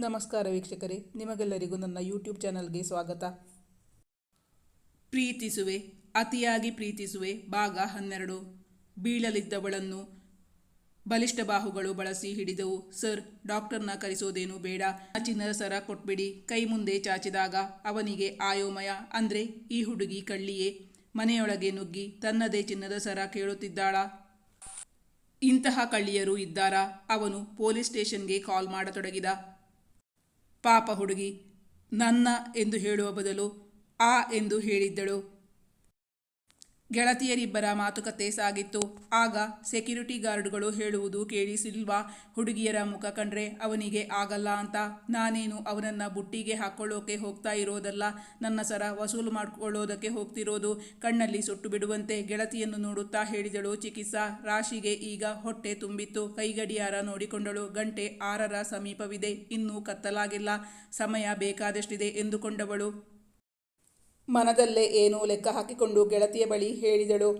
ನಮಸ್ಕಾರ ವೀಕ್ಷಕರೇ, ನಿಮಗೆಲ್ಲರಿಗೂ ನನ್ನ ಯೂಟ್ಯೂಬ್ ಚಾನಲ್ಗೆ ಸ್ವಾಗತ. ಪ್ರೀತಿಸುವೆ, ಅತಿಯಾಗಿ ಪ್ರೀತಿಸುವೆ ಭಾಗ ಹನ್ನೆರಡು. ಬೀಳಲಿದ್ದವಳನ್ನು ಬಲಿಷ್ಠ ಬಾಹುಗಳು ಬಳಸಿ ಹಿಡಿದವು. ಸರ್, ಡಾಕ್ಟರ್ನ ಕರೆಸೋದೇನು ಬೇಡ. ಚಿನ್ನದ ಸರ ಕೊಟ್ಬಿಡಿ. ಕೈ ಮುಂದೆ ಚಾಚಿದಾಗ ಅವನಿಗೆ ಆಯೋಮಯ. ಅಂದ್ರೆ, ಈ ಹುಡುಗಿ ಕಳ್ಳಿಯೇ. ಮನೆಯೊಳಗೆ ನುಗ್ಗಿ ತನ್ನದೇ ಚಿನ್ನದ ಸರ ಕೇಳುತ್ತಿದ್ದಾಳ. ಇಂತಹ ಕಳ್ಳಿಯರು ಇದ್ದಾರಾ? ಅವನು ಪೊಲೀಸ್ ಸ್ಟೇಷನ್ಗೆ ಕಾಲ್ ಮಾಡತೊಡಗಿದ. ಪಾಪ ಹುಡುಗಿ ನನ್ನ ಎಂದು ಹೇಳುವ ಬದಲು ಆ ಎಂದು ಹೇಳಿದ್ದಳು. ಗೆಳತಿಯರಿಬ್ಬರ ಮಾತುಕತೆ ಸಾಗಿತ್ತು. ಆಗ ಸೆಕ್ಯೂರಿಟಿ ಗಾರ್ಡ್ಗಳು ಹೇಳುವುದು ಕೇಳಿಸಿಲ್ವಾ ಹುಡುಗಿಯರ ಮುಖ ಕಂಡ್ರೆ, ಅವನಿಗೆ ಆಗಲ್ಲ ಅಂತ. ನಾನೇನು ಅವನನ್ನು ಬುಟ್ಟಿಗೆ ಹಾಕೊಳ್ಳೋಕೆ ಹೋಗ್ತಾ ಇರೋದಲ್ಲ. ನನ್ನ ಸರ ವಸೂಲು ಮಾಡಿಕೊಳ್ಳೋದಕ್ಕೆ ಹೋಗ್ತಿರೋದು. ಕಣ್ಣಲ್ಲಿ ಸುಟ್ಟು ಬಿಡುವಂತೆ ಗೆಳತಿಯನ್ನು ನೋಡುತ್ತಾ ಹೇಳಿದಳು ಚಿಕಿತ್ಸಾ. ರಾಶಿಗೆ ಈಗ ಹೊಟ್ಟೆ ತುಂಬಿತ್ತು. ಕೈಗಡಿಯಾರ ನೋಡಿಕೊಂಡಳು. ಗಂಟೆ ಆರರ ಸಮೀಪವಿದೆ. ಇನ್ನೂ ಕತ್ತಲಾಗಿಲ್ಲ. ಸಮಯ ಬೇಕಾದಷ್ಟಿದೆ ಎಂದುಕೊಂಡವಳು. ಮನದಲ್ಲೇ ಏನೋ ಲೆಕ್ಕ ಹಾಕಿಕೊಂಡು ಗೆಳತಿಯ ಬಳಿ ಹೇಳಿದಳು.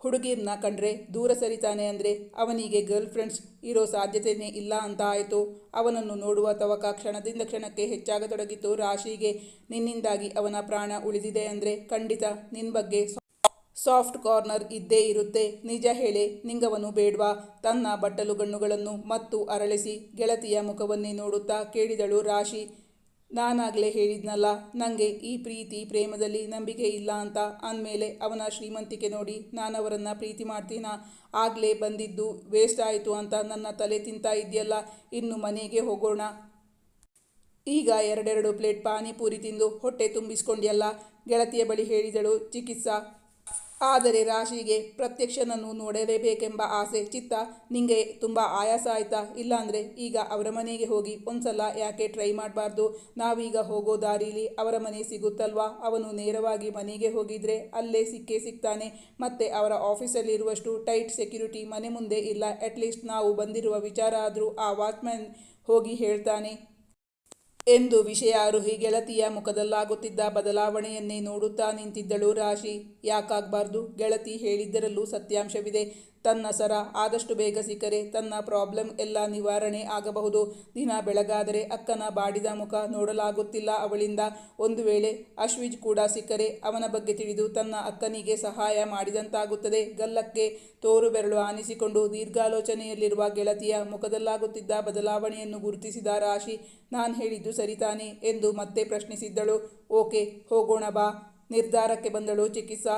ಹುಡುಗಿರ್ನ ಕಂಡ್ರೆ ದೂರ ಸರಿತಾನೆ ಅಂದರೆ ಅವನಿಗೆ ಗರ್ಲ್ ಫ್ರೆಂಡ್ಸ್ ಇರೋ ಸಾಧ್ಯತೆಯೇ ಇಲ್ಲ ಅಂತ ಆಯಿತು. ಅವನನ್ನು ನೋಡುವ ತವಕ ಕ್ಷಣದಿಂದ ಕ್ಷಣಕ್ಕೆ ಹೆಚ್ಚಾಗತೊಡಗಿತು. ರಾಶಿಗೆ ನಿನ್ನಿಂದಾಗಿ ಅವನ ಪ್ರಾಣ ಉಳಿದಿದೆ ಅಂದರೆ ಖಂಡಿತ ನಿನ್ನ ಬಗ್ಗೆ ಸಾಫ್ಟ್ ಕಾರ್ನರ್ ಇದ್ದೇ ಇರುತ್ತೆ. ನಿಜ ಹೇಳಿ, ನಿಂಗವನು ಬೇಡ್ವಾ? ತನ್ನ ಬಟ್ಟಲು ಗಣ್ಣುಗಳನ್ನು ಮತ್ತು ಅರಳಿಸಿ ಗೆಳತಿಯ ಮುಖವನ್ನೇ ನೋಡುತ್ತಾ ಕೇಳಿದಳು ರಾಶಿ. ನಾನಾಗಲೇ ಹೇಳಿದ್ನಲ್ಲ ನನಗೆ ಈ ಪ್ರೀತಿ ಪ್ರೇಮದಲ್ಲಿ ನಂಬಿಕೆ ಇಲ್ಲ ಅಂತ ಅಂದಮೇಲೆ ಅವನ ಶ್ರೀಮಂತಿಕೆ ನೋಡಿ ನಾನು ಅವರನ್ನು ಪ್ರೀತಿ ಮಾಡ್ತೀನ? ಆಗಲೇ ಬಂದಿದ್ದು ವೇಸ್ಟ್ ಆಯಿತು ಅಂತ ನನ್ನ ತಲೆ ತಿಂತಾ ಇದೆಯಲ್ಲ, ಇನ್ನು ಮನೆಗೆ ಹೋಗೋಣ. ಈಗ ಎರಡೆರಡು ಪ್ಲೇಟ್ ಪಾನಿಪೂರಿ ತಿಂದು ಹೊಟ್ಟೆ ತುಂಬಿಸ್ಕೊಂಡ್ಯಲ್ಲ, ಗೆಳತಿಯ ಬಳಿ ಹೇಳಿದಳು, ಚಿಕಿತ್ಸಾ ಆದರೆ ರಾಶಿಗೆ ಪ್ರತ್ಯಕ್ಷನನ್ನು ನೋಡಲೇಬೇಕೆಂಬ ಆಸೆ ಚಿತ್ತ ನಿಂಗೆ ತುಂಬ ಆಯಾಸ ಆಯಿತಾ? ಇಲ್ಲಾಂದರೆ ಈಗ ಅವರ ಮನೆಗೆ ಹೋಗಿ ಒಂದ್ಸಲ ಯಾಕೆ ಟ್ರೈ ಮಾಡಬಾರ್ದು? ನಾವೀಗ ಹೋಗೋ ದಾರಿಲಿ ಅವರ ಮನೆ ಸಿಗುತ್ತಲ್ವಾ? ಅವನು ನೇರವಾಗಿ ಮನೆಗೆ ಹೋಗಿದ್ರೆ ಅಲ್ಲೇ ಸಿಕ್ಕೇ ಸಿಗ್ತಾನೆ. ಮತ್ತೆ ಅವರ ಆಫೀಸಲ್ಲಿರುವಷ್ಟು ಟೈಟ್ ಸೆಕ್ಯೂರಿಟಿ ಮನೆ ಮುಂದೆ ಇಲ್ಲ. ಅಟ್ಲೀಸ್ಟ್ ನಾವು ಬಂದಿರುವ ವಿಚಾರ ಆದರೂ ಆ ವಾಚ್ಮ್ಯಾನ್ ಹೋಗಿ ಹೇಳ್ತಾನೆ. ಎಂದು ವಿಷಯಾರೋಹಿ ಗೆಳತಿಯ ಮುಖದಲ್ಲಾಗುತ್ತಿದ್ದ ಬದಲಾವಣೆಯನ್ನೇ ನೋಡುತ್ತಾ ನಿಂತಿದ್ದಳು ರಾಶಿ. ಯಾಕಾಗಬಾರ್ದು? ಗೆಳತಿ ಹೇಳಿದ್ದರಲ್ಲೂ ಸತ್ಯಾಂಶವಿದೆ. ತನ್ನ ಸರ ಆದಷ್ಟು ಬೇಗ ಸಿಕ್ಕರೆ ತನ್ನ ಪ್ರಾಬ್ಲಮ್ ಎಲ್ಲ ನಿವಾರಣೆ ಆಗಬಹುದು. ದಿನ ಬೆಳಗಾದರೆ ಅಕ್ಕನ ಬಾಡಿದ ಮುಖ ನೋಡಲಾಗುತ್ತಿಲ್ಲ ಅವಳಿಂದ. ಒಂದು ವೇಳೆ ಅಶ್ವಿಜ್ ಕೂಡ ಸಿಕ್ಕರೆ ಅವನ ಬಗ್ಗೆ ತಿಳಿದು ತನ್ನ ಅಕ್ಕನಿಗೆ ಸಹಾಯ ಮಾಡಿದಂತಾಗುತ್ತದೆ. ಗಲ್ಲಕ್ಕೆ ತೋರು ಬೆರಳು ಆನಿಸಿಕೊಂಡು ದೀರ್ಘಾಲೋಚನೆಯಲ್ಲಿರುವ ಗೆಳತಿಯ ಮುಖದಲ್ಲಾಗುತ್ತಿದ್ದ ಬದಲಾವಣೆಯನ್ನು ಗುರುತಿಸಿದ ರಾಶಿ, ನಾನು ಹೇಳಿದ್ದು ಸರಿತಾನೆ ಎಂದು ಮತ್ತೆ ಪ್ರಶ್ನಿಸಿದ್ದಳು. ಓಕೆ, ಹೋಗೋಣ ಬಾ. ನಿರ್ಧಾರಕ್ಕೆ ಬಂದಳು ಚಿಕಿತ್ಸಾ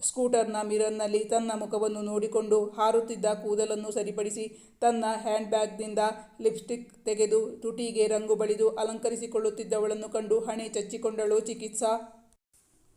ಸ್ಕೂಟರ್ನ ಮಿರರ್ನಲ್ಲಿ ತನ್ನ ಮುಖವನ್ನು ನೋಡಿಕೊಂಡು ಹಾರುತ್ತಿದ್ದ ಕೂದಲನ್ನು ಸರಿಪಡಿಸಿ ತನ್ನ ಹ್ಯಾಂಡ್ ಬ್ಯಾಗ್ನಿಂದ ಲಿಪ್ಸ್ಟಿಕ್ ತೆಗೆದು ತುಟಿಗೆ ರಂಗು ಬಳಿದು ಅಲಂಕರಿಸಿಕೊಳ್ಳುತ್ತಿದ್ದವಳನ್ನು ಕಂಡು ಹಣೆ ಚಚ್ಚಿಕೊಂಡಳು ಚಿಕಿತ್ಸಾ.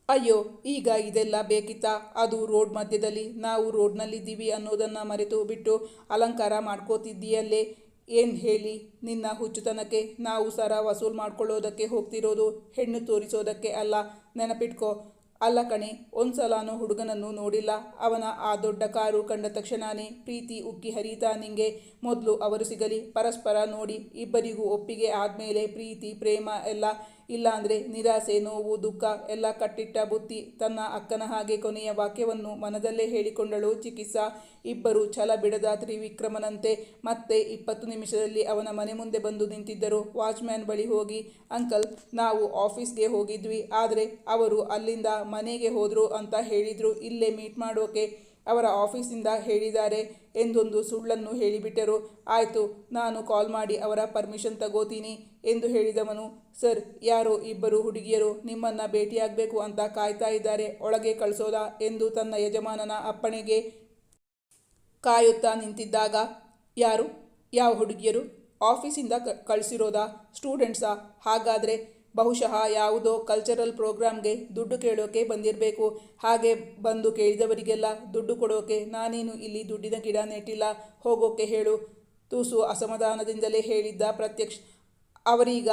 ಅಯ್ಯೋ, ಈಗ ಇದೆಲ್ಲ ಬೇಕಿತ್ತಾ? ಅದು ರೋಡ್ ಮಧ್ಯದಲ್ಲಿ, ನಾವು ರೋಡ್ನಲ್ಲಿದ್ದೀವಿ ಅನ್ನೋದನ್ನು ಮರೆತು ಬಿಟ್ಟು ಅಲಂಕಾರ ಮಾಡ್ಕೋತಿದ್ದೀಯಲ್ಲೇ? ಏನು ಹೇಳಿ? ನಿನ್ನ ಹುಚ್ಚುತನಕ್ಕೆ ನಾವು ಸರ ವಸೂಲು ಮಾಡ್ಕೊಳ್ಳೋದಕ್ಕೆ ಹೋಗ್ತಿರೋದು, ಹೆಣ್ಣು ತೋರಿಸೋದಕ್ಕೆ ಅಲ್ಲ. ನೆನಪಿಟ್ಕೋ ಅಲ್ಲ ಕಣೆ, ಒಂದ್ಸಲಾನು ಹುಡುಗನನ್ನು ನೋಡಿಲ್ಲ. ಅವನ ಆ ದೊಡ್ಡ ಕಾರು ಕಂಡ ತಕ್ಷಣನೇ ಪ್ರೀತಿ ಉಕ್ಕಿ ಹರಿತಾ ನಿಂಗೆ. ಮೊದಲು ಅವರು ಸಿಗಲಿ, ಪರಸ್ಪರ ನೋಡಿ, ಇಬ್ಬರಿಗೂ ಒಪ್ಪಿಗೆ ಆದಮೇಲೆ ಪ್ರೀತಿ, ಪ್ರೇಮ ಎಲ್ಲ ಇಲ್ಲಾಂದರೆ ನಿರಾಸೆ, ನೋವು, ದುಃಖ ಎಲ್ಲ ಕಟ್ಟಿಟ್ಟ ಬುತ್ತಿ ತನ್ನ ಅಕ್ಕನ ಹಾಗೆ ಕೊನೆಯ ವಾಕ್ಯವನ್ನು ಮನದಲ್ಲೇ ಹೇಳಿಕೊಂಡಳು. ಚಿಕಿತ್ಸಾ ಇಬ್ಬರು ಛಲ ಬಿಡದ ತ್ರಿವಿಕ್ರಮನಂತೆ ಮತ್ತೆ ಇಪ್ಪತ್ತು ನಿಮಿಷದಲ್ಲಿ ಅವನ ಮನೆ ಮುಂದೆ ಬಂದು ನಿಂತಿದ್ದರು. ವಾಚ್ಮ್ಯಾನ್ ಬಳಿ ಹೋಗಿ, ಅಂಕಲ್, ನಾವು ಆಫೀಸ್ಗೆ ಹೋಗಿದ್ವಿ. ಆದರೆ ಅವರು ಅಲ್ಲಿಂದ ಮನೆಗೆ ಹೋದರು ಅಂತ ಹೇಳಿದರು. ಇಲ್ಲೇ ಮೀಟ್ ಮಾಡೋಕೆ ಅವರ ಆಫೀಸಿಂದ ಹೇಳಿದ್ದಾರೆ ಎಂದೊಂದು ಸುಳ್ಳನ್ನು ಹೇಳಿಬಿಟ್ಟರು. ಆಯಿತು, ನಾನು ಕಾಲ್ ಮಾಡಿ ಅವರ ಪರ್ಮಿಷನ್ ತಗೋತೀನಿ. ಎಂದು ಹೇಳಿದವನು, ಸರ್, ಯಾರೋ ಇಬ್ಬರು ಹುಡುಗಿಯರು ನಿಮ್ಮನ್ನು ಭೇಟಿಯಾಗಬೇಕು ಅಂತ ಕಾಯ್ತಾ ಇದ್ದಾರೆ, ಒಳಗೆ ಕಳಿಸೋದಾ? ಎಂದು ತನ್ನ ಯಜಮಾನನ ಅಪ್ಪಣೆಗೆ ಕಾಯುತ್ತಾ ನಿಂತಿದ್ದಾಗ, ಯಾರು? ಯಾವ ಹುಡುಗಿಯರು? ಆಫೀಸಿಂದ ಕ, ಕಳಿಸಿರೋದಾ? ಸ್ಟೂಡೆಂಟ್ಸಾ? ಹಾಗಾದರೆ ಬಹುಶಃ ಯಾವುದೋ ಕಲ್ಚರಲ್ ಪ್ರೋಗ್ರಾಮ್ಗೆ ದುಡ್ಡು ಕೇಳೋಕೆ ಬಂದಿರಬೇಕು. ಹಾಗೆ ಬಂದು ಕೇಳಿದವರಿಗೆಲ್ಲ ದುಡ್ಡು ಕೊಡೋಕೆ ನಾನೇನು ಇಲ್ಲಿ ದುಡ್ಡಿನ ಗಿಡ ನೆಟ್ಟಿಲ್ಲ. ಹೋಗೋಕೆ ಹೇಳು. ತೂಸು ಅಸಮಾಧಾನದಿಂದಲೇ ಹೇಳಿದ್ದ ಪ್ರತ್ಯಕ್ಷ ಅವರೀಗ,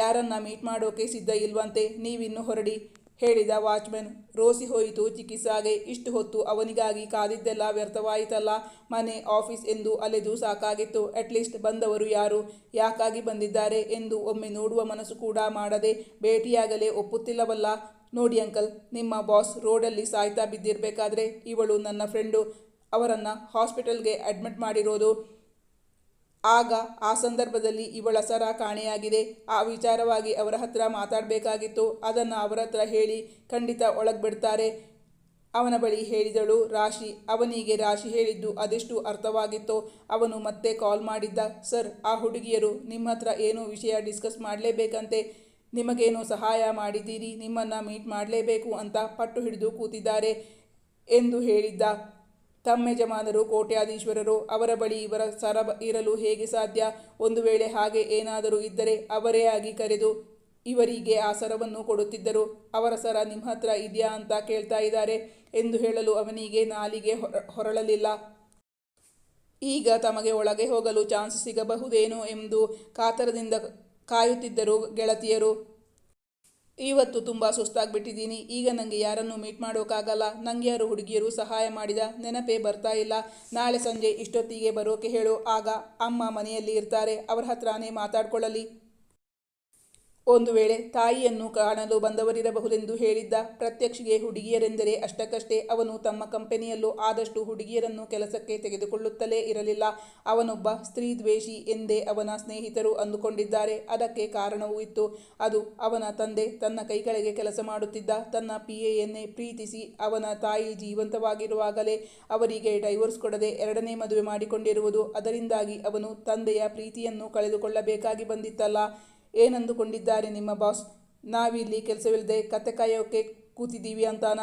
ಯಾರನ್ನ ಮೀಟ್ ಮಾಡೋಕೆ ಸಿದ್ಧ ಇಲ್ವಂತೆ ನೀವಿನ್ನು ಹೊರಡಿ, ಹೇಳಿದ ವಾಚ್ಮೆನ್ ರೋಸಿ ಹೋಯಿತು ಚಿಕಿತ್ಸಾಗೆ ಇಷ್ಟು ಹೊತ್ತು ಅವನಿಗಾಗಿ ಕಾದಿದ್ದೆಲ್ಲ ವ್ಯರ್ಥವಾಯಿತಲ್ಲ, ಮನೆ, ಆಫೀಸ್ ಎಂದು ಅಲೆದು ಸಾಕಾಗಿತ್ತು. ಅಟ್ಲೀಸ್ಟ್ ಬಂದವರು ಯಾರು, ಯಾಕಾಗಿ ಬಂದಿದ್ದಾರೆ ಎಂದು ಒಮ್ಮೆ ನೋಡುವ ಮನಸ್ಸು ಕೂಡ ಮಾಡದೆ ಭೇಟಿಯಾಗಲೇ ಒಪ್ಪುತ್ತಿಲ್ಲವಲ್ಲ. ನೋಡಿ ಅಂಕಲ್, ನಿಮ್ಮ ಬಾಸ್ ರೋಡಲ್ಲಿ ಸಾಯ್ತಾ ಬಿದ್ದಿರಬೇಕಾದ್ರೆ ಇವಳು ನನ್ನ ಫ್ರೆಂಡು. ಅವರನ್ನು ಹಾಸ್ಪಿಟಲ್ಗೆ ಅಡ್ಮಿಟ್ ಮಾಡಿರೋದು ಆಗ ಆ ಸಂದರ್ಭದಲ್ಲಿ ಇವಳ ಸರ ಕಾಣೆಯಾಗಿದೆ. ಆ ವಿಚಾರವಾಗಿ ಅವರ ಹತ್ರ ಮಾತಾಡಬೇಕಾಗಿತ್ತು. ಅದನ್ನು ಅವರ ಹತ್ರ ಹೇಳಿ ಖಂಡಿತ ಒಳಗೆ ಬಿಡ್ತಾರೆ ಅವನ ಬಳಿ ಹೇಳಿದಳು ರಾಶಿ. ಅವನಿಗೆ ರಾಶಿ ಹೇಳಿದ್ದು ಅದೆಷ್ಟು ಅರ್ಥವಾಗಿತ್ತೋ ಅವನು ಮತ್ತೆ ಕಾಲ್ ಮಾಡಿದ್ದ, ಸರ್, ಆ ಹುಡುಗಿಯರು ನಿಮ್ಮ ಹತ್ರ ಏನೋ ವಿಷಯ ಡಿಸ್ಕಸ್ ಮಾಡಲೇಬೇಕಂತೆ. ನಿಮಗೇನೋ ಸಹಾಯ ಮಾಡಿದ್ದೀರಿ, ನಿಮ್ಮನ್ನು ಮೀಟ್ ಮಾಡಲೇಬೇಕು ಅಂತ ಪಟ್ಟು ಹಿಡಿದು ಕೂತಿದ್ದಾರೆ ಎಂದು ಹೇಳಿದ್ದ. ತಮ್ಮ ಯಜಮಾನರು, ಕೋಟ್ಯಾಧೀಶ್ವರರು ಅವರ ಬಳಿ ಇವರ ಸರ ಇರಲು ಹೇಗೆ ಸಾಧ್ಯ? ಒಂದು ವೇಳೆ ಹಾಗೆ ಏನಾದರೂ ಇದ್ದರೆ ಅವರೇ ಆಗಿ ಕರೆದು ಇವರಿಗೆ ಆ ಸರವನ್ನು ಕೊಡುತ್ತಿದ್ದರು. ಅವರ ಸರ ನಿಮ್ಮ ಹತ್ರ ಇದೆಯಾ ಅಂತ ಕೇಳ್ತಾ ಇದ್ದಾರೆ ಎಂದು ಹೇಳಲು ಅವನಿಗೆ ನಾಲಿಗೆ ಹೊರ ಹೊರಳಲಿಲ್ಲ. ಈಗ ತಮಗೆ ಒಳಗೆ ಹೋಗಲು ಚಾನ್ಸ್ ಸಿಗಬಹುದೇನೋ? ಎಂದು ಕಾತರದಿಂದ ಕಾಯುತ್ತಿದ್ದರು ಗೆಳತಿಯರು. ಇವತ್ತು ತುಂಬ ಸುಸ್ತಾಗ್ಬಿಟ್ಟಿದ್ದೀನಿ. ಈಗ ನನಗೆ ಯಾರನ್ನು ಮೀಟ್ ಮಾಡೋಕ್ಕಾಗಲ್ಲ. ನಂಗೆ ಯಾರು ಹುಡುಗಿಯರು ಸಹಾಯ ಮಾಡಿದ ನೆನಪೇ ಬರ್ತಾ ಇಲ್ಲ. ನಾಳೆ ಸಂಜೆ ಇಷ್ಟೊತ್ತಿಗೆ ಬರೋಕೆ ಹೇಳು. ಆಗ ಅಮ್ಮ ಮನೆಯಲ್ಲಿ ಇರ್ತಾರೆ. ಅವರ ಹತ್ರನೇ ಮಾತಾಡ್ಕೊಳ್ಳಲಿ. ಒಂದು ವೇಳೆ ತಾಯಿಯನ್ನು ಕಾಣಲು ಬಂದವರಿರಬಹುದೆಂದು ಹೇಳಿದ್ದ ಪ್ರತ್ಯಕ್ಷಿಗೆ ಹುಡುಗಿಯರೆಂದರೆ ಅಷ್ಟಕ್ಕಷ್ಟೇ ಅವನು ತಮ್ಮ ಕಂಪನಿಯಲ್ಲೂ ಆದಷ್ಟು ಹುಡುಗಿಯರನ್ನು ಕೆಲಸಕ್ಕೆ ತೆಗೆದುಕೊಳ್ಳುತ್ತಲೇ ಇರಲಿಲ್ಲ. ಅವನೊಬ್ಬ ಸ್ತ್ರೀ ದ್ವೇಷಿ ಎಂದೇ ಅವನ ಸ್ನೇಹಿತರು ಅಂದುಕೊಂಡಿದ್ದಾರೆ. ಅದಕ್ಕೆ ಕಾರಣವೂ ಇತ್ತು. ಅದು ಅವನ ತಂದೆ ತನ್ನ ಕೈಗಳಿಗೆ ಕೆಲಸ ಮಾಡುತ್ತಿದ್ದ ತನ್ನ ಪಿ ಎನ್ನೇ ಪ್ರೀತಿಸಿ ಅವನ ತಾಯಿ ಜೀವಂತವಾಗಿರುವಾಗಲೇ ಅವರಿಗೆ ಡೈವೋರ್ಸ್ ಕೊಡದೆ ಎರಡನೇ ಮದುವೆ ಮಾಡಿಕೊಂಡಿರುವುದು. ಅದರಿಂದಾಗಿ ಅವನು ತಂದೆಯ ಪ್ರೀತಿಯನ್ನು ಕಳೆದುಕೊಳ್ಳಬೇಕಾಗಿ ಬಂದಿತ್ತಲ್ಲ. ಏನಂದುಕೊಂಡಿದ್ದಾರೆ ನಿಮ್ಮ ಬಾಸ್? ನಾವಿಲ್ಲಿ ಕೆಲಸವಿಲ್ಲದೆ ಕತೆ ಕಾಯೋಕೆ ಕೂತಿದ್ದೀವಿ ಅಂತಾನ?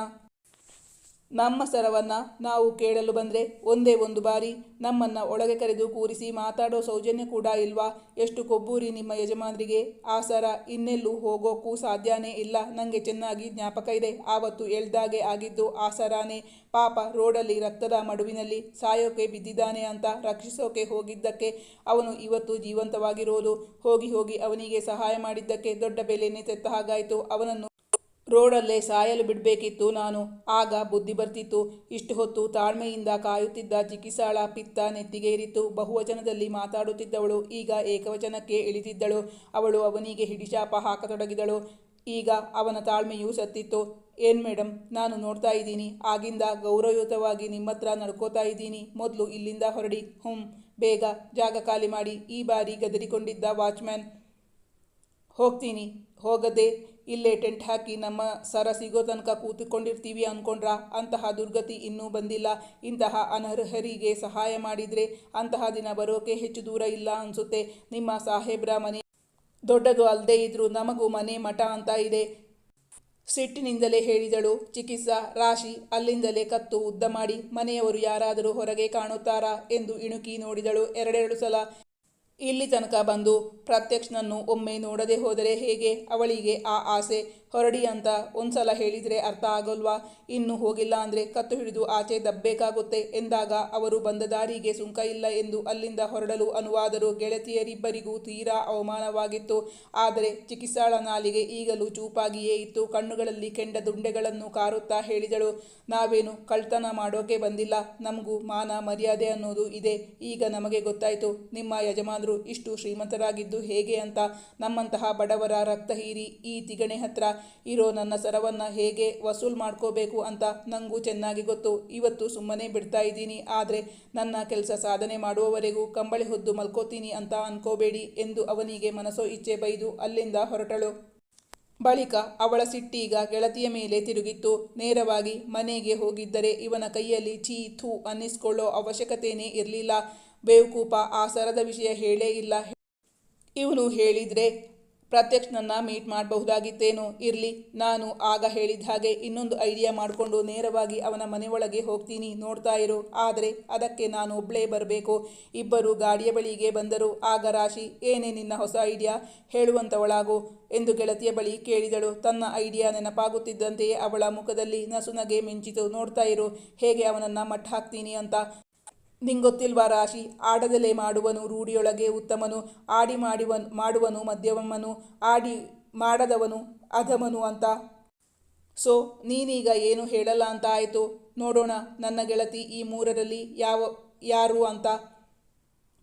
ನಮ್ಮ ಸರವನ್ನು ನಾವು ಕೇಳಲು ಬಂದರೆ ಒಂದೇ ಒಂದು ಬಾರಿ ನಮ್ಮನ್ನು ಒಳಗೆ ಕರೆದು ಕೂರಿಸಿ ಮಾತಾಡೋ ಸೌಜನ್ಯ ಕೂಡ ಇಲ್ವಾ? ಎಷ್ಟು ಕೊಬ್ಬೂರಿ ನಿಮ್ಮ ಯಜಮಾನರಿಗೆ. ಆ ಸರ ಇನ್ನೆಲ್ಲೂ ಹೋಗೋಕ್ಕೂ ಸಾಧ್ಯನೇ ಇಲ್ಲ. ನನಗೆ ಚೆನ್ನಾಗಿ ಜ್ಞಾಪಕ ಇದೆ. ಆವತ್ತು ಎಳ್ದಾಗೆ ಆಗಿದ್ದು ಆ ಸರಾನೇ. ಪಾಪ ರೋಡಲ್ಲಿ ರಕ್ತದ ಮಡುವಿನಲ್ಲಿ ಸಾಯೋಕೆ ಬಿದ್ದಿದ್ದಾನೆ ಅಂತ ರಕ್ಷಿಸೋಕೆ ಹೋಗಿದ್ದಕ್ಕೆ ಅವನು ಇವತ್ತು ಜೀವಂತವಾಗಿರೋದು. ಹೋಗಿ ಹೋಗಿ ಅವನಿಗೆ ಸಹಾಯ ಮಾಡಿದ್ದಕ್ಕೆ ದೊಡ್ಡ ಬೆಲೆನೇ ತೆತ್ತ ಹಾಗಾಯಿತು. ಅವನನ್ನು ರೋಡಲ್ಲೇ ಸಾಯಲು ಬಿಡಬೇಕಿತ್ತು ನಾನು. ಆಗ ಬುದ್ಧಿ ಬರ್ತಿತ್ತು. ಇಷ್ಟು ಹೊತ್ತು ತಾಳ್ಮೆಯಿಂದ ಕಾಯುತ್ತಿದ್ದ ಚಿಕಿತ್ಸಾಳ ಪಿತ್ತ ನೆತ್ತಿಗೇರಿತ್ತು ಬಹುವಚನದಲ್ಲಿ ಮಾತಾಡುತ್ತಿದ್ದವಳು ಈಗ ಏಕವಚನಕ್ಕೆ ಇಳಿದಿದ್ದಳು. ಅವಳು ಅವನಿಗೆ ಹಿಡಿಶಾಪ ಹಾಕತೊಡಗಿದಳು. ಈಗ ಅವನ ತಾಳ್ಮೆಯೂ ಸತ್ತಿತ್ತು. ಏನು ಮೇಡಮ್ ನಾನು ನೋಡ್ತಾ ಇದ್ದೀನಿ. ಆಗಿಂದ ಗೌರವಯುತವಾಗಿ ನಿಮ್ಮತ್ರ ನಡ್ಕೋತಾ ಇದ್ದೀನಿ. ಮೊದಲು ಇಲ್ಲಿಂದ ಹೊರಡಿ. ಹ್ಞೂ ಬೇಗ ಜಾಗ ಖಾಲಿ ಮಾಡಿ. ಈ ಬಾರಿ ಗದರಿಕೊಂಡಿದ್ದ ವಾಚ್ಮ್ಯಾನ್. ಹೋಗ್ತೀನಿ. ಹೋಗದೆ ಇಲ್ಲೇ ಟೆಂಟ್ ಹಾಕಿ ನಮ್ಮ ಸರ ಸಿಗೋ ತನಕ ಕೂತುಕೊಂಡಿರ್ತೀವಿ ಅಂದ್ಕೊಂಡ್ರ ಅಂತಹ ದುರ್ಗತಿ ಇನ್ನೂ ಬಂದಿಲ್ಲ. ಇಂತಹ ಅನರ್ಹರಿಗೆ ಸಹಾಯ ಮಾಡಿದರೆ ಅಂತಹ ದಿನ ಬರೋಕೆ ಹೆಚ್ಚು ದೂರ ಇಲ್ಲ ಅನಿಸುತ್ತೆ. ನಿಮ್ಮ ಸಾಹೇಬ್ರ ಮನೆ ದೊಡ್ಡದು ಅಲ್ಲದೆ ಇದ್ರೂ ನಮಗೂ ಮನೆ ಮಠ ಅಂತ ಇದೆ. ಸಿಟ್ಟಿನಿಂದಲೇ ಹೇಳಿದಳು. ಚಿಕಿತ್ಸಾ ರಾಶಿ ಅಲ್ಲಿಂದಲೇ ಕತ್ತು ಉದ್ದ ಮಾಡಿ ಮನೆಯವರು ಯಾರಾದರೂ ಹೊರಗೆ ಕಾಣುತ್ತಾರಾ? ಎಂದು ಇಣುಕಿ ನೋಡಿದಳು. ಎರಡೆರಡು ಸಲ ಇಲ್ಲಿ ತನಕ ಬಂದು ಪ್ರತ್ಯಕ್ಷನನ್ನು ಒಮ್ಮೆ ನೋಡದೆ ಹೋದರೆ ಹೇಗೆ ಅವಳಿಗೆ ಆ ಆಸೆ ಹೊರಡಿ ಅಂತ ಒಂದ್ಸಲ ಹೇಳಿದರೆ ಅರ್ಥ ಆಗೋಲ್ವಾ? ಇನ್ನು ಹೋಗಿಲ್ಲ ಅಂದರೆ ಕತ್ತು ಹಿಡಿದು ಆಚೆ ದಬ್ಬೇಕಾಗುತ್ತೆ ಎಂದಾಗ ಅವರು ಬಂದ ದಾರಿಗೆ ಸುಂಕ ಇಲ್ಲ ಎಂದು ಅಲ್ಲಿಂದ ಹೊರಡಲು ಅನುವಾದರು. ಗೆಳತಿಯರಿಬ್ಬರಿಗೂ ತೀರಾ ಅವಮಾನವಾಗಿತ್ತು. ಆದರೆ ಚಿಕಿತ್ಸಾಳ ನಾಲಿಗೆ ಈಗಲೂ ಚೂಪಾಗಿಯೇ ಇತ್ತು. ಕಣ್ಣುಗಳಲ್ಲಿ ಕೆಂಡ ದುಂಡೆಗಳನ್ನು ಕಾರುತ್ತಾ ಹೇಳಿದಳು, ನಾವೇನು ಕಳ್ತನ ಮಾಡೋಕೆ ಬಂದಿಲ್ಲ. ನಮಗೂ ಮಾನ ಮರ್ಯಾದೆ ಅನ್ನೋದು ಇದೆ. ಈಗ ನಮಗೆ ಗೊತ್ತಾಯಿತು, ನಿಮ್ಮ ಯಜಮಾನರು ಇಷ್ಟು ಶ್ರೀಮಂತರಾಗಿದ್ದು ಹೇಗೆ ಅಂತ. ನಮ್ಮಂತಹ ಬಡವರ ರಕ್ತ ಹೀರಿ ಈ ತಿಗಣೆ ಹತ್ರ ಇರೋ ನನ್ನ ಸರವನ್ನ ಹೇಗೆ ವಸೂಲ್ ಮಾಡ್ಕೋಬೇಕು ಅಂತ ನಂಗೂ ಚೆನ್ನಾಗಿ ಗೊತ್ತು. ಇವತ್ತು ಸುಮ್ಮನೆ ಬಿಡ್ತಾ ಇದ್ದೀನಿ, ಆದರೆ ನನ್ನ ಕೆಲಸ ಸಾಧನೆ ಮಾಡುವವರೆಗೂ ಕಂಬಳಿ ಹೊದ್ದು ಮಲ್ಕೋತೀನಿ ಅಂತ ಅನ್ಕೋಬೇಡಿ ಎಂದು ಅವನಿಗೆ ಮನಸೋ ಇಚ್ಛೆ ಬೈದು ಅಲ್ಲಿಂದ ಹೊರಟಳು. ಬಳಿಕ ಅವಳ ಸಿಟ್ಟೀಗ ಗೆಳತಿಯ ಮೇಲೆ ತಿರುಗಿತ್ತು. ನೇರವಾಗಿ ಮನೆಗೆ ಹೋಗಿದ್ದರೆ ಇವನ ಕೈಯಲ್ಲಿ ಚೀ ಥೂ ಅನ್ನಿಸ್ಕೊಳ್ಳೋ ಅವಶ್ಯಕತೆಯೇ ಇರಲಿಲ್ಲ. ಬೇವುಕೂಪ ಆ ಸರದ ವಿಷಯ ಹೇಳೇ ಇಲ್ಲ. ಇವನು ಹೇಳಿದ್ರೆ ಪ್ರತ್ಯಕ್ಷನನ್ನ ಮೀಟ್ ಮಾಡಬಹುದಾಗಿತ್ತೇನು? ಇರಲಿ, ನಾನು ಆಗ ಹೇಳಿದ ಹಾಗೆ ಇನ್ನೊಂದು ಐಡಿಯಾ ಮಾಡಿಕೊಂಡು ನೇರವಾಗಿ ಅವನ ಮನೆಯೊಳಗೆ ಹೋಗ್ತೀನಿ, ನೋಡ್ತಾ ಇರು. ಆದರೆ ಅದಕ್ಕೆ ನಾನು ಒಬ್ಬಳೇ ಬರಬೇಕು. ಇಬ್ಬರು ಗಾಡಿಯ ಬಳಿಗೆ ಬಂದರು. ಆಗ ರಾಶಿ, ಏನೇ ನಿನ್ನ ಹೊಸ ಐಡಿಯಾ ಹೇಳುವಂಥವಳಾಗು ಎಂದು ಗೆಳತಿಯ ಬಳಿ ಕೇಳಿದಳು. ತನ್ನ ಐಡಿಯಾ ನೆನಪಾಗುತ್ತಿದ್ದಂತೆಯೇ ಅವಳ ಮುಖದಲ್ಲಿ ನಸುನಗೆ ಮಿಂಚಿತು. ನೋಡ್ತಾ ಇರು, ಹೇಗೆ ಅವನನ್ನು ಮಟ್ಟ ಹಾಕ್ತೀನಿ ಅಂತ. ನಿಂಗೊತ್ತಿಲ್ವಾ ರಾಶಿ? ಆಡದಲೇ ಮಾಡುವನು, ರೂಢಿಯೊಳಗೆ ಉತ್ತಮನು, ಆಡಿ ಮಾಡುವ ಮಾಡುವನು ಮಧ್ಯಮನು ಆಡಿ ಮಾಡದವನು, ಅಧಮನು ಅಂತ. ಸೊ, ನೀನೀಗ ಏನು ಹೇಳಲ್ಲ ಅಂತ ಆಯಿತು? ನೋಡೋಣ, ನನ್ನ ಗೆಳತಿ ಈ ಮೂರರಲ್ಲಿ ಯಾವ, ಯಾರು ಅಂತ.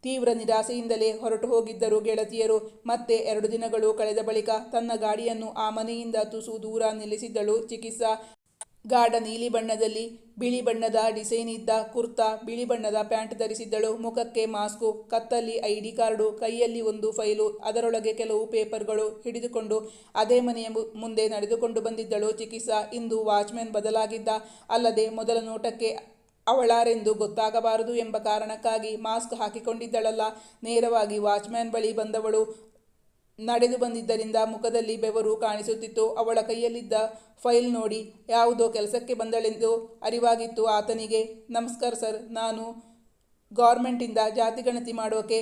ತೀವ್ರ ನಿರಾಸೆಯಿಂದಲೇ ಹೊರಟು ಹೋಗಿದ್ದರು ಗೆಳತಿಯರು. ಮತ್ತೆ ಎರಡು ದಿನಗಳು ಕಳೆದ ಬಳಿಕ ತನ್ನ ಗಾಡಿಯನ್ನು ಆ ಮನೆಯಿಂದ ತುಸು ದೂರ ನಿಲ್ಲಿಸಿದ್ದಳು ಚಿಕಿತ್ಸಾ ಗಾಢ ನೀಲಿ ಬಣ್ಣದಲ್ಲಿ ಬಿಳಿ ಬಣ್ಣದ ಡಿಸೈನ್ ಇದ್ದ ಕುರ್ತಾ, ಬಿಳಿ ಬಣ್ಣದ ಪ್ಯಾಂಟ್ ಧರಿಸಿದ್ದಳು. ಮುಖಕ್ಕೆ ಮಾಸ್ಕು, ಕತ್ತಲ್ಲಿ ಐಡಿ ಕಾರ್ಡು, ಕೈಯಲ್ಲಿ ಒಂದು ಫೈಲು, ಅದರೊಳಗೆ ಕೆಲವು ಪೇಪರ್ಗಳು ಹಿಡಿದುಕೊಂಡು ಅದೇ ಮನೆಯ ಮುಂದೆ ನಡೆದುಕೊಂಡು ಬಂದಿದ್ದಳು. ಚಿಕಿತ್ಸಾ ಇಂದು ವಾಚ್ಮ್ಯಾನ್ ಬದಲಾಗಿದ್ದ. ಅಲ್ಲದೆ ಮೊದಲ ನೋಟಕ್ಕೆ ಅವಳಾರೆಂದು ಗೊತ್ತಾಗಬಾರದು ಎಂಬ ಕಾರಣಕ್ಕಾಗಿ ಮಾಸ್ಕ್ ಹಾಕಿಕೊಂಡಿದ್ದಳಲ್ಲ. ನೇರವಾಗಿ ವಾಚ್ಮ್ಯಾನ್ ಬಳಿ ಬಂದವಳು. ನಡೆದು ಬಂದಿದ್ದರಿಂದ ಮುಖದಲ್ಲಿ ಬೆವರು ಕಾಣಿಸುತ್ತಿತ್ತು. ಅವಳ ಕೈಯಲ್ಲಿದ್ದ ಫೈಲ್ ನೋಡಿ ಯಾವುದೋ ಕೆಲಸಕ್ಕೆ ಬಂದಳೆಂದು ಅರಿವಾಗಿತ್ತು ಆತನಿಗೆ, ನಮಸ್ಕಾರ ಸರ್, ನಾನು ಗೌರ್ಮೆಂಟಿಂದ ಜಾತಿ ಗಣತಿ ಮಾಡೋಕೆ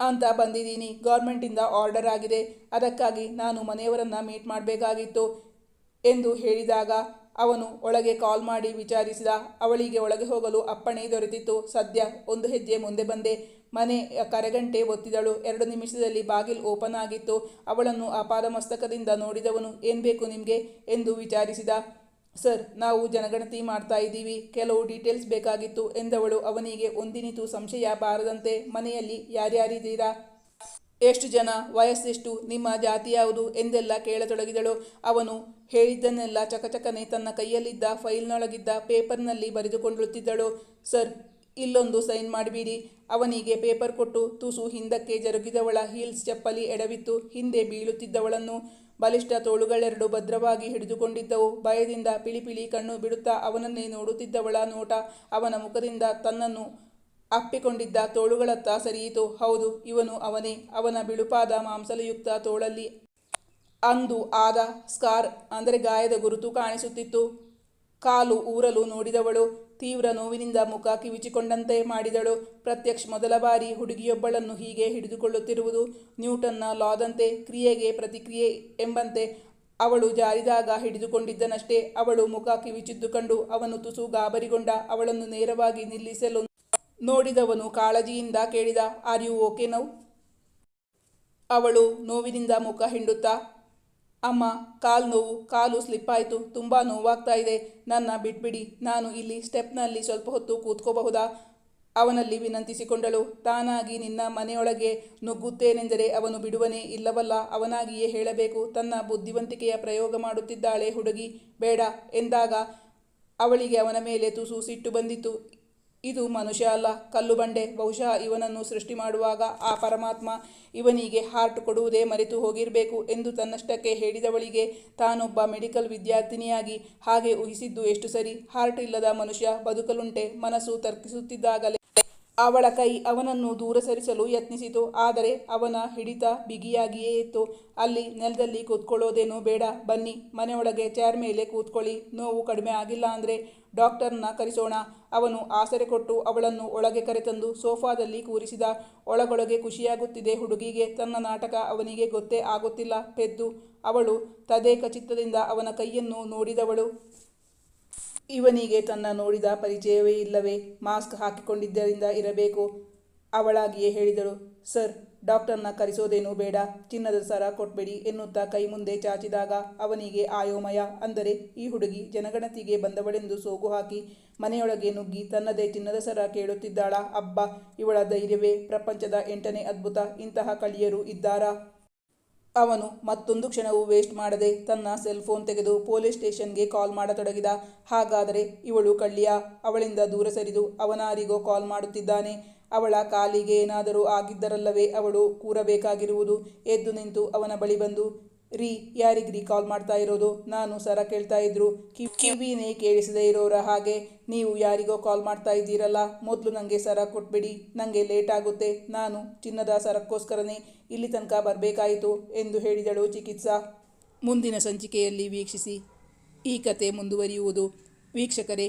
ಅಂತ ಬಂದಿದ್ದೀನಿ. ಗೌರ್ಮೆಂಟಿಂದ ಆರ್ಡರ್ ಆಗಿದೆ. ಅದಕ್ಕಾಗಿ ನಾನು ಮನೆಯವರನ್ನು ಮೀಟ್ ಮಾಡಬೇಕಾಗಿತ್ತು ಎಂದು ಹೇಳಿದಾಗ ಅವನು ಒಳಗೆ ಕಾಲ್ ಮಾಡಿ ವಿಚಾರಿಸಿದ. ಅವಳಿಗೆ ಒಳಗೆ ಹೋಗಲು ಅಪ್ಪಣೆ ದೊರೆತಿತ್ತು. ಸದ್ಯ ಒಂದು ಹೆಜ್ಜೆ ಮುಂದೆ ಬಂದೆ. ಮನೆ ಕರೆಗಂಟೆ ಒತ್ತಿದಳು. ಎರಡು ನಿಮಿಷದಲ್ಲಿ ಬಾಗಿಲು ಓಪನ್ ಆಗಿತ್ತು. ಅವಳನ್ನು ಅಪಾದಮಸ್ತಕದಿಂದ ನೋಡಿದವನು, ಏನು ಬೇಕು ನಿಮಗೆ? ಎಂದು ವಿಚಾರಿಸಿದ. ಸರ್, ನಾವು ಜನಗಣತಿ ಮಾಡ್ತಾ ಇದ್ದೀವಿ. ಕೆಲವು ಡೀಟೇಲ್ಸ್ ಬೇಕಾಗಿತ್ತು, ಎಂದವಳು. ಅವನಿಗೆ ಒಂದಿನಿತು ಸಂಶಯ ಬಾರದಂತೆ ಮನೆಯಲ್ಲಿ ಯಾರ್ಯಾರಿದ್ದೀರಾ? ಎಷ್ಟು ಜನ? ವಯಸ್ಸೆಷ್ಟು? ನಿಮ್ಮ ಜಾತಿ ಯಾವುದು? ಎಂದೆಲ್ಲ ಕೇಳತೊಡಗಿದಳು. ಅವನು ಹೇಳಿದ್ದನ್ನೆಲ್ಲ ಚಕಚಕನೆ ತನ್ನ ಕೈಯಲ್ಲಿದ್ದ ಫೈಲ್ನೊಳಗಿದ್ದ ಪೇಪರ್ನಲ್ಲಿ ಬರೆದುಕೊಳ್ಳುತ್ತಿದ್ದಳು. ಸರ್ ಇಲ್ಲೊಂದು ಸೈನ್ ಮಾಡಿಬಿಡಿ. ಅವನಿಗೆ ಪೇಪರ್ ಕೊಟ್ಟು ತುಸು ಹಿಂದಕ್ಕೆ ಜರುಗಿದವಳ ಹೀಲ್ಸ್ ಚಪ್ಪಲಿ ಎಡವಿತ್ತು. ಹಿಂದೆ ಬೀಳುತ್ತಿದ್ದವಳನ್ನು ಬಲಿಷ್ಠ ತೋಳುಗಳೆರಡು ಭದ್ರವಾಗಿ ಹಿಡಿದುಕೊಂಡಿದ್ದವು. ಭಯದಿಂದ ಪಿಳಿಪಿಳಿ ಕಣ್ಣು ಬಿಡುತ್ತಾ ಅವನನ್ನೇ ನೋಡುತ್ತಿದ್ದವಳ ನೋಟ ಅವನ ಮುಖದಿಂದ ತನ್ನನ್ನು ಅಪ್ಪಿಕೊಂಡಿದ್ದ ತೋಳುಗಳತ್ತ ಸರಿಯಿತು. ಹೌದು, ಇವನು ಅವನೇ. ಅವನ ಬಿಳುಪಾದ ಮಾಂಸಲಯುಕ್ತ ತೋಳಲ್ಲಿ ಅಂದು ಆದ ಸ್ಕಾರ್, ಅಂದರೆ ಗಾಯದ ಗುರುತು ಕಾಣಿಸುತ್ತಿತ್ತು. ಕಾಲು ಊರಲು ನೋಡಿದವಳು. ತೀವ್ರ ನೋವಿನಿಂದ ಮುಖ ಕಿವಿಚಿಕೊಂಡಂತೆ ಮಾಡಿದಳು. ಪ್ರತ್ಯಕ್ಷ ಮೊದಲ ಬಾರಿ ಹುಡುಗಿಯೊಬ್ಬಳನ್ನು ಹೀಗೆ ಹಿಡಿದುಕೊಳ್ಳುತ್ತಿರುವುದು ನ್ಯೂಟನ್ನ ಲಾದಂತೆ ಕ್ರಿಯೆಗೆ ಪ್ರತಿಕ್ರಿಯೆ ಎಂಬಂತೆ ಅವಳು ಜಾರಿದಾಗ ಹಿಡಿದುಕೊಂಡಿದ್ದನಷ್ಟೇ ಅವಳು ಮುಖ ಕಿವಿಚಿದ್ದು ಕಂಡು ಅವನು ತುಸು ಗಾಬರಿಗೊಂಡ ಅವಳನ್ನು ನೇರವಾಗಿ ನಿಲ್ಲಿಸಲು ನೋಡಿದವನು ಕಾಳಜಿಯಿಂದ ಕೇಳಿದ, ಆರ್ ಯು ಓಕೆ ನೌ? ಅವಳು ನೋವಿನಿಂದ ಮುಖ ಹಿಂಡುತ್ತಾ ಅಮ್ಮ, ಕಾಲು ನೋವು, ಕಾಲು ಸ್ಲಿಪ್ ಆಯಿತು, ತುಂಬ ನೋವಾಗ್ತಾ ಇದೆ. ನನ್ನ ಬಿಟ್ಬಿಡಿ, ನಾನು ಇಲ್ಲಿ ಸ್ಟೆಪ್ನಲ್ಲಿ ಸ್ವಲ್ಪ ಹೊತ್ತು ಕೂತ್ಕೋಬಹುದಾ? ಅವನಲ್ಲಿ ವಿನಂತಿಸಿಕೊಂಡಳು. ತಾನಾಗಿ ನಿನ್ನ ಮನೆಯೊಳಗೆ ನುಗ್ಗುತ್ತೇನೆಂದರೆ ಅವನು ಬಿಡುವನೇ ಇಲ್ಲವಲ್ಲ, ಅವನಾಗಿಯೇ ಹೇಳಬೇಕು. ತನ್ನ ಬುದ್ಧಿವಂತಿಕೆಯ ಪ್ರಯೋಗ ಮಾಡುತ್ತಿದ್ದಾಳೆ ಹುಡುಗಿ. ಬೇಡ, ಎಂದಾಗ ಅವಳಿಗೆ ಅವನ ಮೇಲೆ ತುಸು ಸಿಟ್ಟು ಬಂದಿತು ಇದು ಮನುಷ್ಯ ಅಲ್ಲ, ಕಲ್ಲು ಬಂಡೆ. ಬಹುಶಃ ಇವನನ್ನು ಸೃಷ್ಟಿ ಮಾಡುವಾಗ ಆ ಪರಮಾತ್ಮ ಇವನಿಗೆ ಹಾರ್ಟ್ ಕೊಡುವುದೇ ಮರೆತು ಹೋಗಿರಬೇಕು ಎಂದು ತನ್ನಷ್ಟಕ್ಕೆ ಹೇಳಿದವಳಿಗೆ ತಾನೊಬ್ಬ ಮೆಡಿಕಲ್ ವಿದ್ಯಾರ್ಥಿನಿಯಾಗಿ ಹಾಗೆ ಊಹಿಸಿದ್ದು ಎಷ್ಟು ಸರಿ? ಹಾರ್ಟ್ ಇಲ್ಲದ ಮನುಷ್ಯ ಬದುಕಲುಂಟೆ, ಮನಸ್ಸು ತರ್ಕಿಸುತ್ತಿದ್ದಾಗಲೇ. ಅವಳ ಕೈ ಅವನನ್ನು ದೂರ ಸರಿಸಲು ಯತ್ನಿಸಿತು. ಆದರೆ ಅವನ ಹಿಡಿತ ಬಿಗಿಯಾಗಿಯೇ ಇತ್ತು. ಅಲ್ಲಿ ನೆಲದಲ್ಲಿ ಕೂತ್ಕೊಳ್ಳೋದೇನೋ ಬೇಡ. ಬನ್ನಿ, ಮನೆಯೊಳಗೆ ಚೇರ್ ಮೇಲೆ ಕೂತ್ಕೊಳ್ಳಿ. ನೋವು ಕಡಿಮೆ ಆಗಿಲ್ಲ ಅಂದರೆ ಡಾಕ್ಟರ್ನ ಕರೆಸೋಣ. ಅವನು ಆಸರೆ ಕೊಟ್ಟು ಅವಳನ್ನು ಒಳಗೆ ಕರೆತಂದು ಸೋಫಾದಲ್ಲಿ ಕೂರಿಸಿದ. ಒಳಗೊಳಗೆ ಖುಷಿಯಾಗುತ್ತಿದೆ ಹುಡುಗಿಗೆ. ತನ್ನ ನಾಟಕ ಅವನಿಗೆ ಗೊತ್ತೇ ಆಗುತ್ತಿಲ್ಲ. ಪೆದ್ದು ಅವಳು ತದೇಕ ಚಿತ್ತದಿಂದ ಅವನ ಕೈಯನ್ನು ನೋಡಿದವಳು. ಇವನಿಗೆ ತನ್ನ ನೋಡಿದ ಪರಿಚಯವೇ ಇಲ್ಲವೇ ಮಾಸ್ಕ್ ಹಾಕಿಕೊಂಡಿದ್ದರಿಂದ ಇರಬೇಕು. ಅವಳಾಗಿಯೇ ಹೇಳಿದಳು, ಸರ್, ಡಾಕ್ಟರ್ನ ಕರೆಸೋದೇನೂ ಬೇಡ, ಚಿನ್ನದ ಸರ ಕೊಟ್ಬೇಡಿ ಎನ್ನುತ್ತಾ ಕೈ ಮುಂದೆ ಚಾಚಿದಾಗ ಅವನಿಗೆ ಆಯೋಮಯ. ಅಂದರೆ ಈ ಹುಡುಗಿ ಜನಗಣತಿಗೆ ಬಂದವಳೆಂದು ಸೋಗು ಹಾಕಿ ಮನೆಯೊಳಗೆ ನುಗ್ಗಿ ತನ್ನದೇ ಚಿನ್ನದ ಸರ ಕೇಳುತ್ತಿದ್ದಾಳ? ಅಬ್ಬ, ಇವಳ ಧೈರ್ಯವೇ ಪ್ರಪಂಚದ ಎಂಟನೇ ಅದ್ಭುತ. ಇಂತಹ ಕಳಿಯರು ಇದ್ದಾರಾ? ಅವನು ಮತ್ತೊಂದು ಕ್ಷಣವೂ ವೇಸ್ಟ್ ಮಾಡದೆ ತನ್ನ ಸೆಲ್ ಫೋನ್ ತೆಗೆದು ಪೊಲೀಸ್ ಸ್ಟೇಷನ್ಗೆ ಕಾಲ್ ಮಾಡತೊಡಗಿದ. ಹಾಗಾದರೆ ಇವಳು ಕಳ್ಳಿಯ. ಅವಳಿಂದ ದೂರ ಸರಿದು ಅವನಾರಿಗೋ ಕಾಲ್ ಮಾಡುತ್ತಿದ್ದಾನೆ. ಅವಳ ಕಾಲಿಗೆ ಏನಾದರೂ ಆಗಿದ್ದರಲ್ಲವೇ ಅವಳು ಕೂರಬೇಕಾಗಿರುವುದು. ಎದ್ದು ನಿಂತು ಅವನ ಬಳಿ ಬಂದು ರೀ ಯಾರಿಗ್ರಿ ಕಾಲ್ ಮಾಡ್ತಾ ಇರೋದು? ನಾನು ಸರ ಕೇಳ್ತಾ ಇದ್ರು. ಕಿವ್ ಕಿವಿನೇ ಕೇಳಿಸದೆ ಇರೋರ ಹಾಗೆ ನೀವು ಯಾರಿಗೋ ಕಾಲ್ ಮಾಡ್ತಾ ಇದ್ದೀರಲ್ಲ, ಮೊದಲು ನನಗೆ ಸರ ಕೊಟ್ಬಿಡಿ ನನಗೆ ಲೇಟ್ ಆಗುತ್ತೆ, ನಾನು ಚಿನ್ನದ ಸರಕ್ಕೋಸ್ಕರನೇ ಇಲ್ಲಿ ತನಕ ಬರಬೇಕಾಯಿತು ಎಂದು ಹೇಳಿದಳು ಚಿಕಿತ್ಸಾ. ಮುಂದಿನ ಸಂಚಿಕೆಯಲ್ಲಿ ವೀಕ್ಷಿಸಿ. ಈ ಕತೆ ಮುಂದುವರಿಯುವುದು. ವೀಕ್ಷಕರೇ